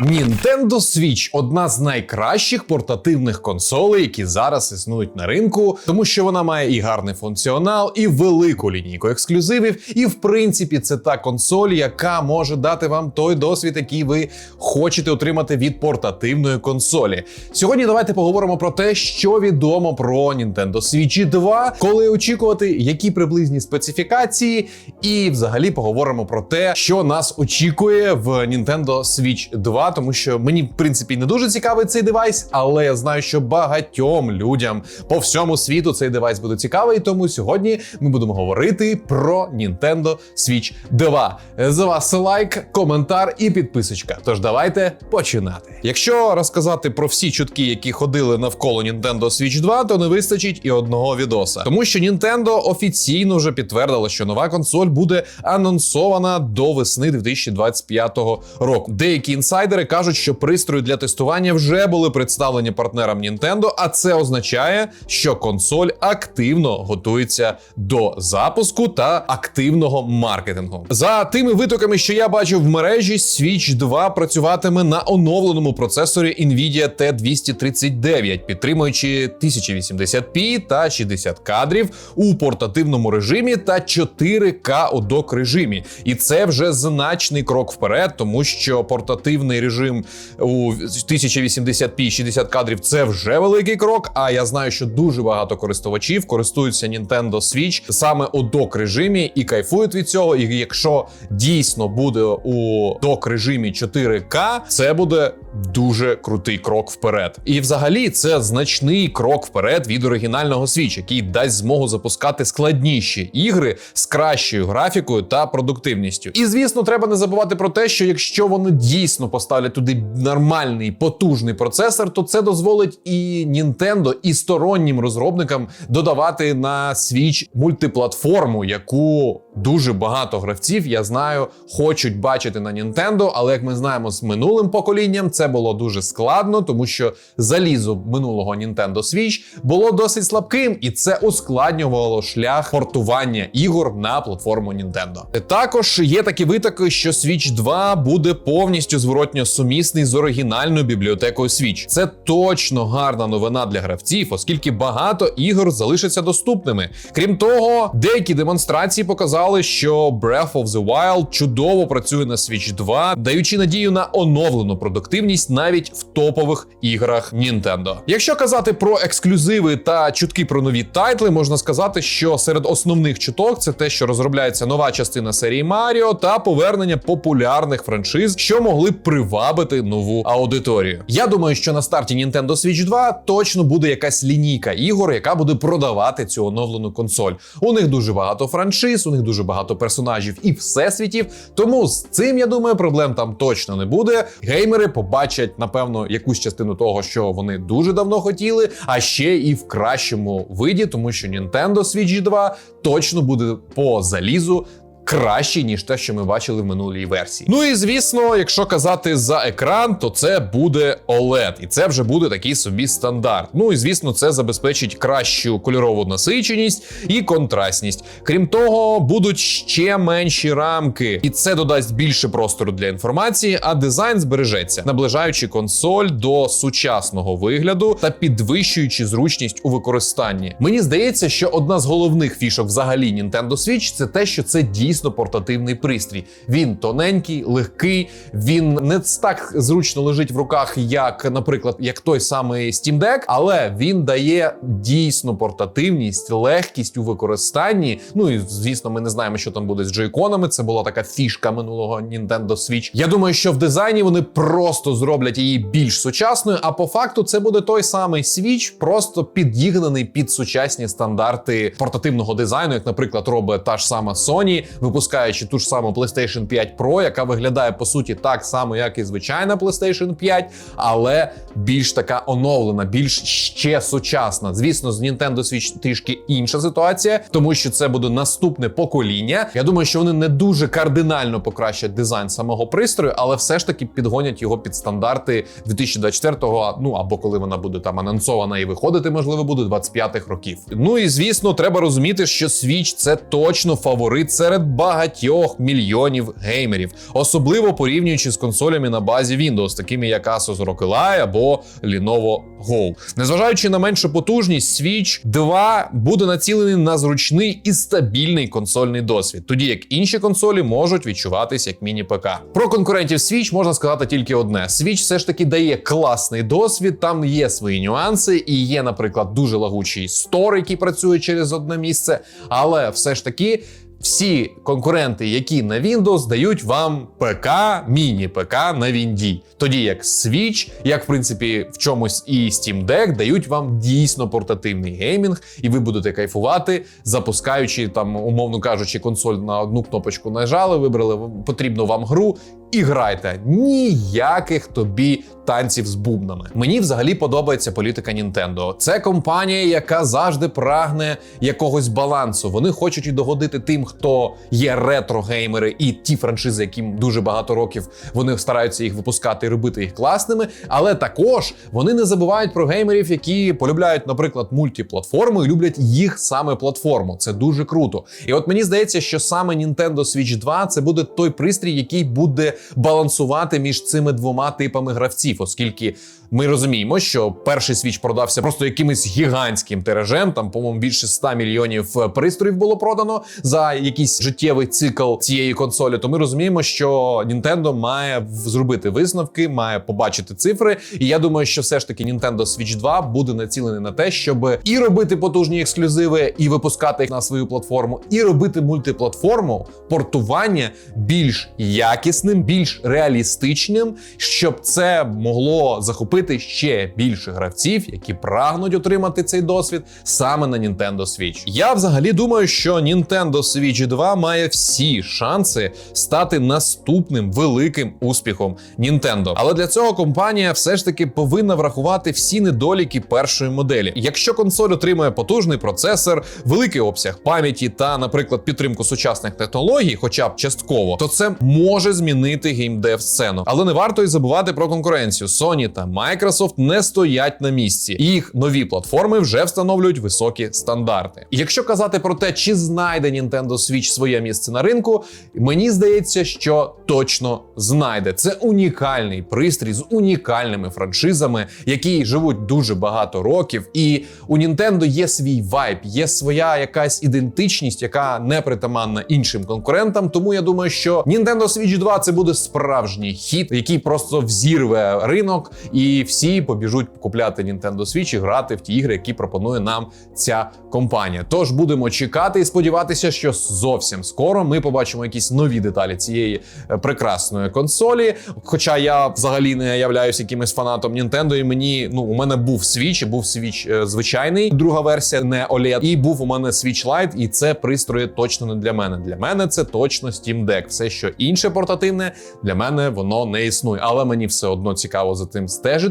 Nintendo Switch одна з найкращих портативних консолей, які зараз існують на ринку, тому що вона має і гарний функціонал, і велику лінійку ексклюзивів. І в принципі, це та консоль, яка може дати вам той досвід, який ви хочете отримати від портативної консолі. Сьогодні давайте поговоримо про те, що відомо про Nintendo Switch 2, коли очікувати, які приблизні специфікації, і взагалі поговоримо про те, що нас очікує в Nintendo Switch 2, тому що мені в принципі не дуже цікавий цей девайс, але я знаю, що багатьом людям по всьому світу цей девайс буде цікавий. Тому сьогодні ми будемо говорити про Nintendo Switch 2. З вас лайк, коментар і підписочка. Тож давайте починати. Якщо розказати про всі чутки, які ходили навколо Nintendo Switch 2, то не вистачить і одного відоса, тому що Nintendo офіційно вже підтвердила, що нова консоль буде анонсована до весни 2025 року. Деякі інсайдери кажуть, що пристрої для тестування вже були представлені партнерам Nintendo, а це означає, що консоль активно готується до запуску та активного маркетингу. За тими витоками, що я бачив в мережі, Switch 2 працюватиме на оновленому процесорі Nvidia T239, підтримуючи 1080p та 60 кадрів у портативному режимі та 4К у док режимі. І це вже значний крок вперед, тому що портативний режим у 1080p 60 кадрів це вже великий крок. А я знаю, що дуже багато користувачів користуються Nintendo Switch саме у док режимі і кайфують від цього. І якщо дійсно буде у док режимі 4К, це буде дуже крутий крок вперед. І взагалі це значний крок вперед від оригінального Switch, який дасть змогу запускати складніші ігри з кращою графікою та продуктивністю. І звісно, треба не забувати про те, що якщо вони дійсно поставлять туди нормальний потужний процесор, то це дозволить і Nintendo, і стороннім розробникам додавати на Switch мультиплатформу, яку дуже багато гравців, я знаю, хочуть бачити на Nintendo, але як ми знаємо з минулим поколінням, це було дуже складно, тому що залізо минулого Nintendo Switch було досить слабким, і це ускладнювало шлях портування ігор на платформу Nintendo. Також є такі витоки, що Switch 2 буде повністю зворотньо сумісний з оригінальною бібліотекою Switch. Це точно гарна новина для гравців, оскільки багато ігор залишаться доступними. Крім того, деякі демонстрації показали, що Breath of the Wild чудово працює на Switch 2, даючи надію на оновлену продуктивність навіть в топових іграх Nintendo. Якщо казати про ексклюзиви та чутки про нові тайтли, можна сказати, що серед основних чуток це те, що розробляється нова частина серії Маріо та повернення популярних франшиз, що могли б привабити нову аудиторію. Я думаю, що на старті Nintendo Switch 2 точно буде якась лінійка ігор, яка буде продавати цю оновлену консоль. У них дуже багато франшиз, у них дуже багато персонажів і всесвітів. Тому з цим я думаю, проблем там точно не буде. Геймери побачать напевно якусь частину того, що вони дуже давно хотіли, а ще і в кращому виді, тому що Nintendo Switch 2 точно буде по залізу. Краще, ніж те, що ми бачили в минулій версії. Ну і звісно, якщо казати за екран, то це буде OLED, і це вже буде такий собі стандарт. Ну і звісно, це забезпечить кращу кольорову насиченість і контрастність. Крім того, будуть ще менші рамки, і це додасть більше простору для інформації, а дизайн збережеться, наближаючи консоль до сучасного вигляду та підвищуючи зручність у використанні. Мені здається, що одна з головних фішок взагалі Nintendo Switch це те, що це дійсно портативний пристрій. Він тоненький, легкий, він не так зручно лежить в руках, як, наприклад, як той самий Steam Deck, але він дає дійсно портативність, легкість у використанні. Ну і звісно, ми не знаємо, що там буде з джойконами. Це була така фішка минулого Nintendo Switch. Я думаю, що в дизайні вони просто зроблять її більш сучасною. А по факту це буде той самий Switch, просто підігнаний під сучасні стандарти портативного дизайну, як, наприклад, робить та ж сама Sony, випускаючи ту ж саму PlayStation 5 Pro, яка виглядає по суті так само, як і звичайна PlayStation 5, але більш така оновлена, більш ще сучасна. Звісно, з Nintendo Switch трішки інша ситуація, тому що це буде наступне покоління. Я думаю, що вони не дуже кардинально покращать дизайн самого пристрою, але все ж таки підгонять його під стандарти 2024-го, ну або коли вона буде там анонсована і виходити, можливо, буде 25-х років. Ну і звісно, треба розуміти, що Switch це точно фаворит серед багатьох мільйонів геймерів, особливо порівнюючи з консолями на базі Windows, такими як Asus ROG Ally або Lenovo Go. Незважаючи на меншу потужність, Switch 2 буде націлений на зручний і стабільний консольний досвід, тоді як інші консолі можуть відчуватись як міні-ПК. Про конкурентів Switch можна сказати тільки одне: Switch все ж таки дає класний досвід, там є свої нюанси, і є, наприклад, дуже лагучий стор, який працює через одне місце, але все ж таки. Всі конкуренти, які на Windows, дають вам ПК, міні-ПК на Вінді. Тоді як Switch, як в принципі в чомусь і Steam Deck, дають вам дійсно портативний геймінг, і ви будете кайфувати, запускаючи там, умовно кажучи, консоль на одну кнопочку нажали, вибрали потрібну вам гру. І грайте ніяких тобі танців з бубнами. Мені взагалі подобається політика Nintendo. Це компанія, яка завжди прагне якогось балансу. Вони хочуть і догодити тим, хто є ретро-геймери, і ті франшизи, яким дуже багато років вони стараються їх випускати і робити їх класними. Але також вони не забувають про геймерів, які полюбляють, наприклад, мультиплатформи і люблять їх саме платформу. Це дуже круто. І от мені здається, що саме Nintendo Switch 2 це буде той пристрій, який буде балансувати між цими двома типами гравців, оскільки ми розуміємо, що перший свіч продався просто якимось гігантським тиражем. Там, по-моєму, більше 100 мільйонів пристроїв було продано за якийсь життєвий цикл цієї консолі. То ми розуміємо, що Nintendo має зробити висновки, має побачити цифри. І я думаю, що все ж таки Nintendo Switch 2 буде націлений на те, щоб і робити потужні ексклюзиви, і випускати їх на свою платформу, і робити мультиплатформу портування більш якісним, більш реалістичним, щоб це могло захопити ще більше гравців, які прагнуть отримати цей досвід саме на Nintendo Switch. Я взагалі думаю, що Nintendo Switch 2 має всі шанси стати наступним великим успіхом Nintendo. Але для цього компанія все ж таки повинна врахувати всі недоліки першої моделі. Якщо консоль отримує потужний процесор, великий обсяг пам'яті та, наприклад, підтримку сучасних технологій, хоча б частково, то це може змінити геймдев сцену. Але не варто й забувати про конкуренцію. Sony та Microsoft не стоять на місці. Їх нові платформи вже встановлюють високі стандарти. Якщо казати про те, чи знайде Nintendo Switch своє місце на ринку, мені здається, що точно знайде. Це унікальний пристрій з унікальними франшизами, які живуть дуже багато років. І у Nintendo є свій вайб, є своя якась ідентичність, яка не притаманна іншим конкурентам. Тому я думаю, що Nintendo Switch 2 це буде справжній хіт, який просто взірве ринок, і всі побіжуть купляти Nintendo Switch і грати в ті ігри, які пропонує нам ця компанія. Тож будемо чекати і сподіватися, що зовсім скоро ми побачимо якісь нові деталі цієї е, прекрасної консолі. Хоча я взагалі не являюся якимось фанатом Nintendo, і мені ну у мене був Switch, був Switch е, звичайний, друга версія, не OLED, і був у мене Switch Lite, і це пристрої точно не для мене. Для мене це точно Steam Deck. Все, що інше портативне, для мене воно не існує. Але мені все одно цікаво за тим стежити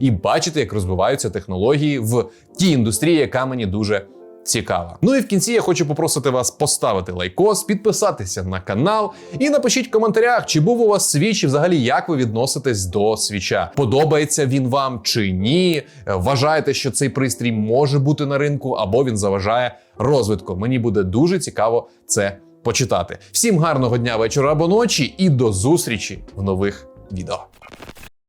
і бачити, як розвиваються технології в тій індустрії, яка мені дуже. Цікава. Ну і в кінці я хочу попросити вас поставити лайкос, підписатися на канал і напишіть в коментарях, чи був у вас свіч і взагалі як ви відноситесь до свіча. Подобається він вам чи ні? Вважаєте, що цей пристрій може бути на ринку або він заважає розвитку? Мені буде дуже цікаво це почитати. Всім гарного дня, вечора або ночі, і до зустрічі в нових відео.